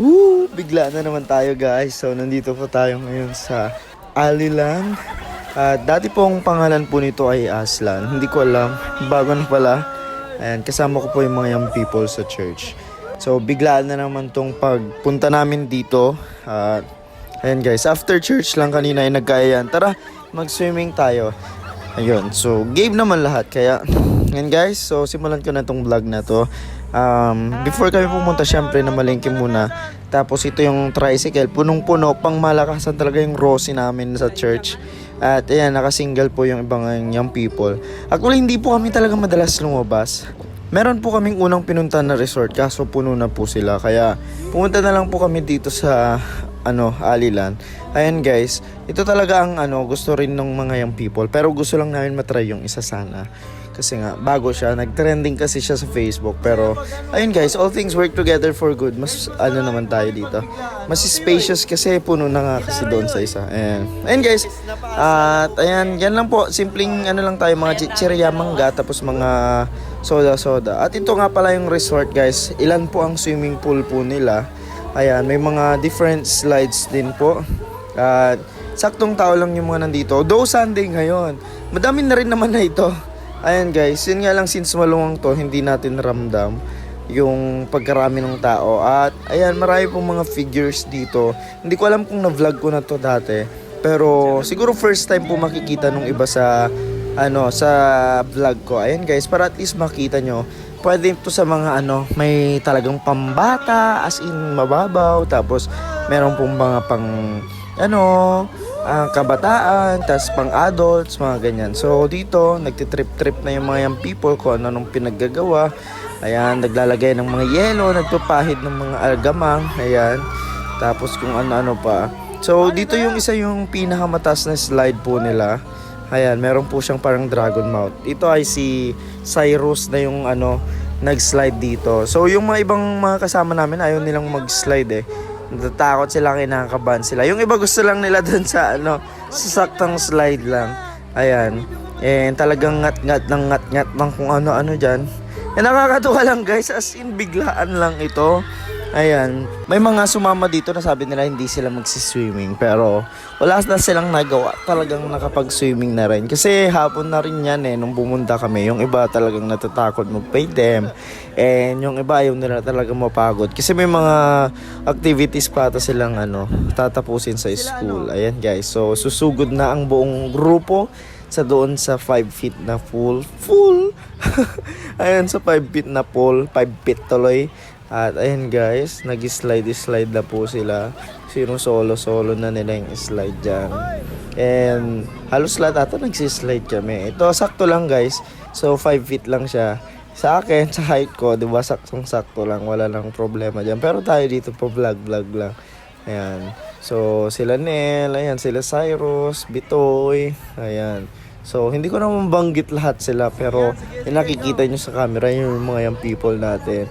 Woo! Bigla na naman tayo guys. So nandito po tayo ngayon sa Aliland. At dati pong pangalan po nito ay Aslan. Hindi ko alam. Bago na pala. Ayan, kasama ko po yung mga young people sa church. So biglaan na naman tong pagpunta namin dito. At ayan guys, after church lang kanina ay nagkaya yan. Tara, mag-swimming tayo. Ayun, so game naman lahat. Kaya, ngayon guys, so simulan ko na tong vlog na to. Um, before kami pumunta, syempre na malengke muna. Tapos ito yung tricycle, punong-puno, pang malakasan talaga yung Rosie namin sa church. At ayan, nakasingle po yung ibang young people. Actually, hindi po kami talaga madalas lumabas. Meron po kaming unang pinunta na resort kaso puno na po sila. Kaya pumunta na lang po kami dito sa ano, Alilan. Ayan guys, ito talaga ang ano, gusto rin ng mga young people. Pero gusto lang namin matry yung isa sana. Kasi nga, bago siya. Nag-trending kasi siya sa Facebook. Pero, ayun guys, all things work together for good. Mas, ano naman tayo dito. Mas spacious kasi puno na nga kasi doon sa isa. Ayan. Ayun guys. At, ayan, yan lang po. Simpleng, ano lang tayo, mga chichirya, mangga, tapos mga soda-soda. At ito nga pala yung resort guys. Ilan po ang swimming pool po nila. Ayan, may mga different slides din po. At, saktong tao lang yung mga nandito. Though Sunday ngayon. Madami na rin naman na ito. Ayan guys, yun nga lang since malungang to, hindi natin ramdam yung pagkarami ng tao. At ayan, marami pong mga figures dito. Hindi ko alam kung na-vlog ko na to dati. Pero siguro first time po makikita nung iba sa ano sa vlog ko. Ayan guys, para at least makita nyo. Pwede to sa mga ano, may talagang pambata, as in mababaw. Tapos meron pong mga pang ano, ah, kabataan, tas pang adults, mga ganyan. So dito, nagtitrip-trip na yung mga young people kung ano nung pinaggagawa. Ayan, naglalagay ng mga yelo, nagpapahid ng mga algamang, ayan. Tapos kung ano-ano pa. So dito yung isa yung pinakamatas na slide po nila. Ayan, meron po siyang parang dragon mouth. Ito ay si Cyrus na yung ano, nag-slide dito. So yung mga ibang mga kasama namin ayaw nilang mag-slide eh. Natatakot sila, kinakabahan sila. Yung iba gusto lang nila dun sa ano, sa saktang slide lang. Ayan. And talagang ngat-ngat ng ngat-ngat ng kung ano-ano dyan. Eh nakakatuwa lang guys, as in biglaan lang ito. Ayan, may mga sumama dito na sabi nila hindi sila magsiswimming pero wala na silang nagawa. Talagang nakapag-swimming na rin. Kasi hapon na rin yan eh, nung bumunta kami. Yung iba talagang natatakot mag-pay them. And yung iba ayaw nila talaga mapagod. Kasi may mga activities pa ata silang ano, tatapusin sa school. Ayan guys, so susugod na ang buong grupo sa doon sa 5 feet na pool. Full! ayan, sa 5 feet na pool. 5 feet tuloy. At ayan guys, nag-slide-slide na po sila. Sino solo-solo na nila yung slide dyan. And halos lahat ata nagsislide kami. Ito, sakto lang guys. So 5 feet lang siya. Sa akin, sa height ko, di ba, saktong sakto lang. Wala lang problema dyan. Pero tayo dito po vlog-vlog lang. Ayan. So, sila Nel, ayan, sila Cyrus, Bitoy, ayan. So, hindi ko naman banggit lahat sila, pero yung nakikita nyo sa camera, yung mga young people natin.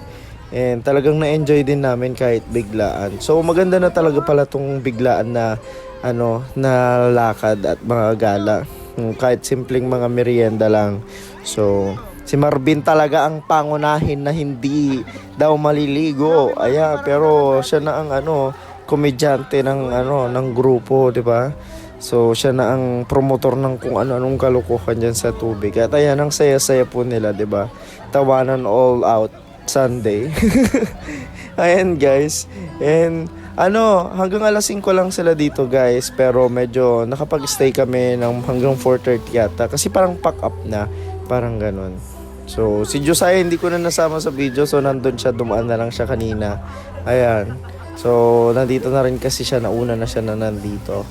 And talagang na-enjoy din namin kahit biglaan. So, maganda na talaga pala tong biglaan na, ano, na lakad at mga gala. Yung Kahit simpleng mga merienda lang. So, si Marvin talaga ang pangunahin na hindi daw maliligo. Aya, pero siya na ang ano, komedyante ng ano ng grupo, 'di ba? So siya na ang promotor ng kung ano-anong kalokohan diyan sa tubig. At ayan ang saya-saya po nila, 'di ba? Tawanan all out Sunday. ayan guys. And ano, hanggang alas 5 lang sila dito guys, pero medyo nakapag-stay kami ng hanggang 4:30 yata kasi parang pack up na, parang ganun. So, si Josiah hindi ko na nasama sa video, so nandun siya, dumaan na lang siya kanina. Ayan. So, nandito na rin kasi siya, nauna na siya na nandito.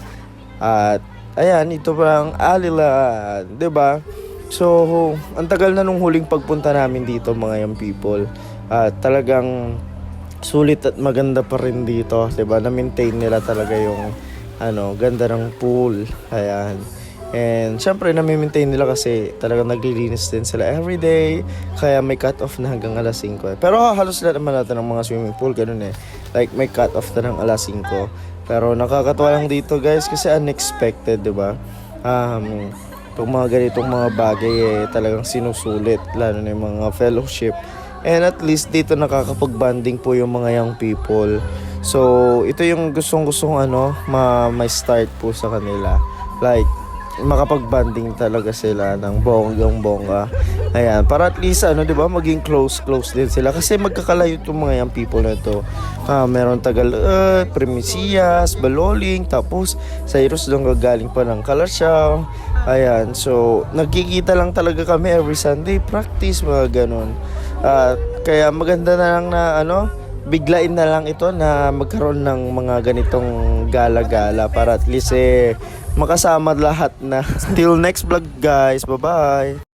At, ayan, ito parang Alila, ba? So, ang tagal na nung huling pagpunta namin dito, mga young people. At talagang sulit at maganda pa rin dito, 'di ba? Na-maintain nila talaga yung ano, ganda ng pool. Ayan. And syempre na-maintain nila kasi talagang naglilinis din sila everyday. Kaya may cut off na hanggang alas 5. eh. Pero halos lahat naman natin ng mga swimming pool ganun eh. Like may cut off na ng alas 5. Pero nakakatuwa lang dito guys kasi unexpected, 'di ba? Um, itong mga ganitong mga bagay eh, talagang sinusulit lalo na yung mga fellowship. And at least dito nakakapag-banding po yung mga young people. So, ito yung gustong-gustong ano, ma may start po sa kanila. Like, makapag-banding talaga sila ng bonggang bongga. Ayan, para at least ano, 'di ba, maging close close din sila kasi magkakalayo itong mga young people na to. Ah, meron tagal uh, Primicias, Baloling, tapos Cyrus doon gagaling pa ng Kalasyaw. Ayan, so nagkikita lang talaga kami every Sunday, practice mga ganun. At kaya maganda na lang na ano, biglain na lang ito na magkaroon ng mga ganitong gala-gala para at least eh makasama lahat na. Till next vlog guys. Bye-bye.